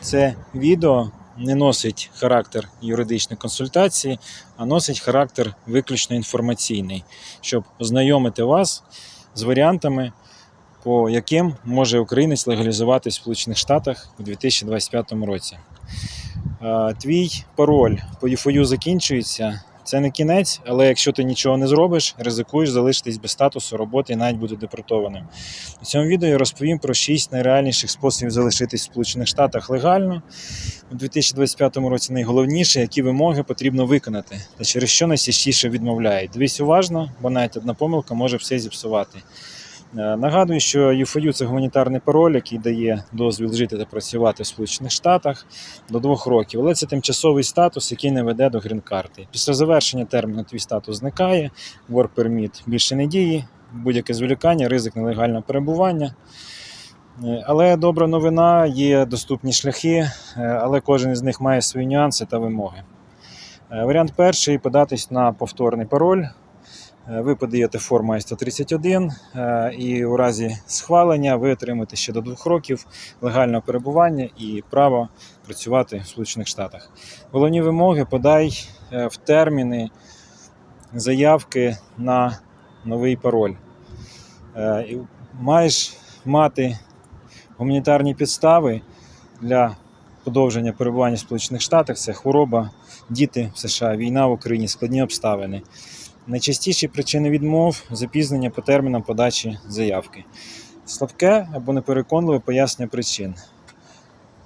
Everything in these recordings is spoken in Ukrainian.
Це відео не носить характер юридичної консультації, а носить характер виключно інформаційний, щоб ознайомити вас з варіантами, по яким може українець легалізувати в Сполучених Штатах у 2025 році. Твій пароль по ЮФОЮ закінчується. Це не кінець, але якщо ти нічого не зробиш, ризикуєш залишитись без статусу роботи і навіть бути депортованим. У цьому відео я розповім про 6 найреальніших способів залишитись в Сполучених Штатах легально у 2025 році. Найголовніше, які вимоги потрібно виконати, та через що найчастіше відмовляють. Дивись уважно, бо навіть одна помилка може все зіпсувати. Е, Нагадую, що ЮФОЮ це гуманітарний пароль, який дає дозвіл жити та працювати в Сполучених Штатах до двох років. Але це тимчасовий статус, який не веде до грін-карти. Після завершення терміну твій статус зникає, work permit більше не діє, будь-яке зволікання, ризик нелегального перебування. Е, Але добра новина, є доступні шляхи, е, але кожен із них має свої нюанси та вимоги. Варіант перший податись на повторний пароль. Е, Ви подаєте форму I-131 е, і у разі схвалення ви отримаєте ще до двох років легального перебування і право працювати в Сполучених Штатах. Головні вимоги подай е, в терміни заявки на новий пароль. Маєш мати гуманітарні підстави для подовження перебування в Сполучених Штатах. Це хвороба, діти в США, війна в Україні, складні обставини. Найчастіші причини відмов запізнення по термінам подачі заявки. Слабке або непереконливе пояснення причин.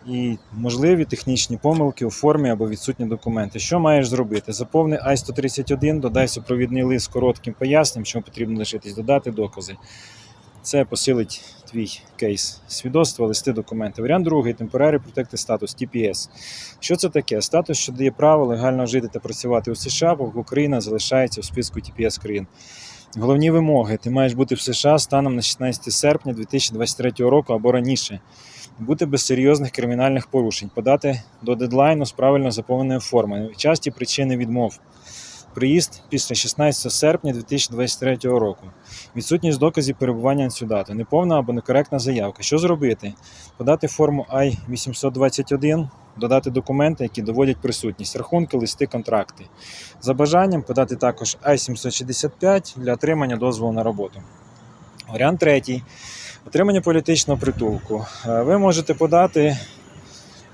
І можливі технічні помилки у формі або відсутні документи. Що маєш зробити? Заповни I-131, додай супровідний лист з коротким поясненням, чому потрібно лишитись, додати докази. Це посилить твій кейс. Свідоцтво, листи, документи. Варіант другий Temporary Protected Status, TPS. Що це таке? Статус, що дає право легально жити та працювати у США, поки Україна залишається в списку TPS країн. Головні вимоги: ти маєш бути в США станом на 16 серпня 2023 року або раніше. Бути без серйозних кримінальних порушень, подати до дедлайну з правильно заповненою формою. Часті причини відмов. Приїзд після 16 серпня 2023 року. Відсутність доказів перебування цю дату. Неповна або некоректна заявка. Що зробити? Подати форму I-821, додати документи, які доводять присутність, рахунки, листи, контракти. За бажанням подати також I-765 для отримання дозволу на роботу. Варіант третій. Отримання політичного притулку. Е, Ви можете подати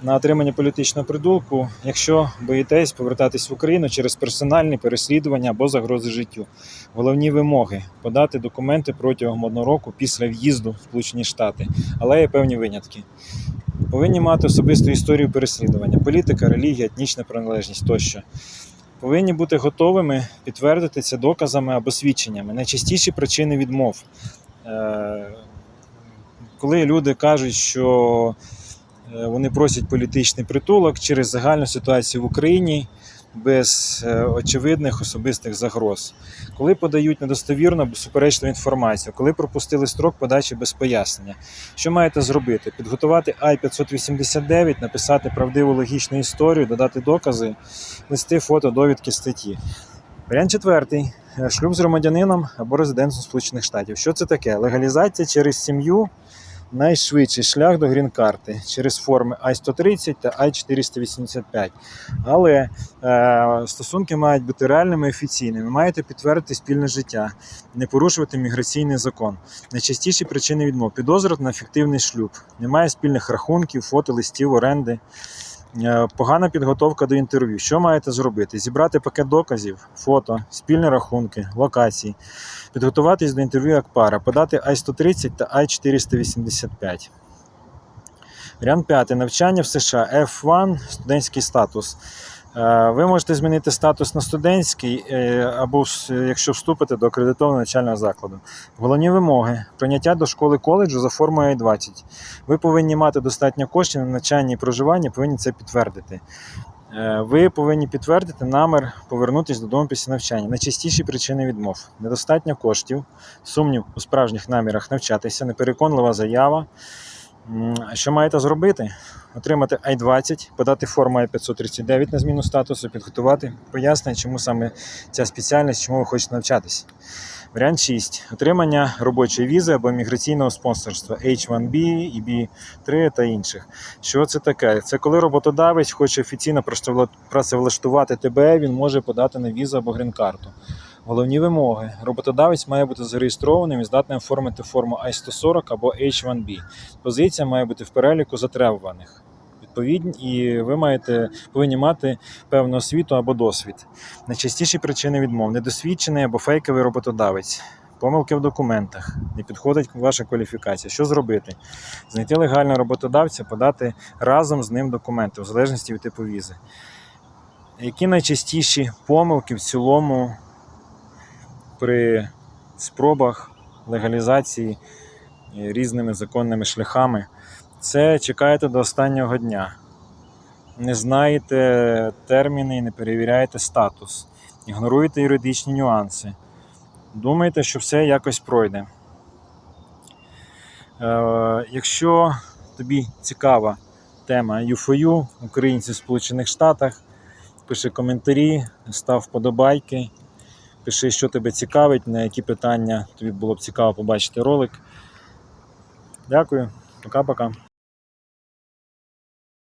на отримання політичного притулку, якщо боїтесь повертатись в Україну через персональні переслідування або загрози життю. Головні вимоги подати документи протягом одного року після в'їзду в Сполучені Штати, але є певні винятки. Повинні мати особисту історію переслідування, політика, релігія, етнічна приналежність тощо. Повинні бути готовими підтвердити це доказами або свідченнями. Найчастіші причини відмов. Е, Коли люди кажуть, що вони просять політичний притулок через загальну ситуацію в Україні без е, очевидних особистих загроз, коли подають недостовірну або суперечливу інформацію, коли пропустили строк подачі без пояснення. Що маєте зробити? Підготувати I-589, написати правдиву логічну історію, додати докази, листи, фото, довідки, статті. Варіант четвертий. Е, Шлюб з громадянином або резидентом Сполучених Штатів. Що це таке? Легалізація через сім'ю найшвидший шлях до грін-карти через форми I-130 та I-485. Але е, стосунки мають бути реальними і офіційними. Маєте підтвердити спільне життя, не порушувати міграційний закон. Найчастіші причини відмов підозрюють на фіктивний шлюб. Немає спільних рахунків, фото, листів, оренди. Е, Погана підготовка до інтерв'ю. Що маєте зробити? Зібрати пакет доказів, фото, спільні рахунки, локації, підготуватись до інтерв'ю як пара, подати I-130 та I-485. Варіант 5. Навчання в США F1, студентський статус. Е, Ви можете змінити статус на студентський, е, або якщо вступите до акредитованого навчального закладу. Головні вимоги: прийняття до школи коледжу за формою I-20. Ви повинні мати достатньо коштів на навчання і проживання, повинні це підтвердити. Е, Ви повинні підтвердити намір повернутися додому після навчання. Найчастіші причини відмов: недостатньо коштів, сумнів у справжніх намірах навчатися, непереконлива заява. Що маєте зробити? Отримати I-20, подати форму I-539 на зміну статусу, підготувати пояснення, чому саме ця спеціальність, чому ви хочете навчатись. Варіант 6. Отримання робочої візи або міграційного спонсорства H1B, EB3 та інших. Що це таке? Це коли роботодавець хоче офіційно працевлаштувати тебе, він може подати на візу або грін-карту. Головні вимоги. Роботодавець має бути зареєстрованим і здатним оформити форму I-140 або H1B. Позиція має бути в переліку затребуваних. Відповідні, і ви маєте повинні мати певну освіту або досвід. Найчастіші причини відмов недосвідчений або фейковий роботодавець. Помилки в документах, не підходить ваша кваліфікація. Що зробити? Знайти легального роботодавця, подати разом з ним документи, в залежності від типу візи. Які найчастіші помилки в цілому при спробах легалізації е, різними законними шляхами? Це чекаєте до останнього дня. Не знаєте терміни і не перевіряєте статус, ігноруєте юридичні нюанси. Думаєте, що все якось пройде. Е, якщо тобі цікава тема UFOU, українці в Сполучених Штатах, пиши коментарі, став вподобайки, пиши, що тебе цікавить, на які питання тобі було б цікаво побачити ролик. Дякую, пока-пока.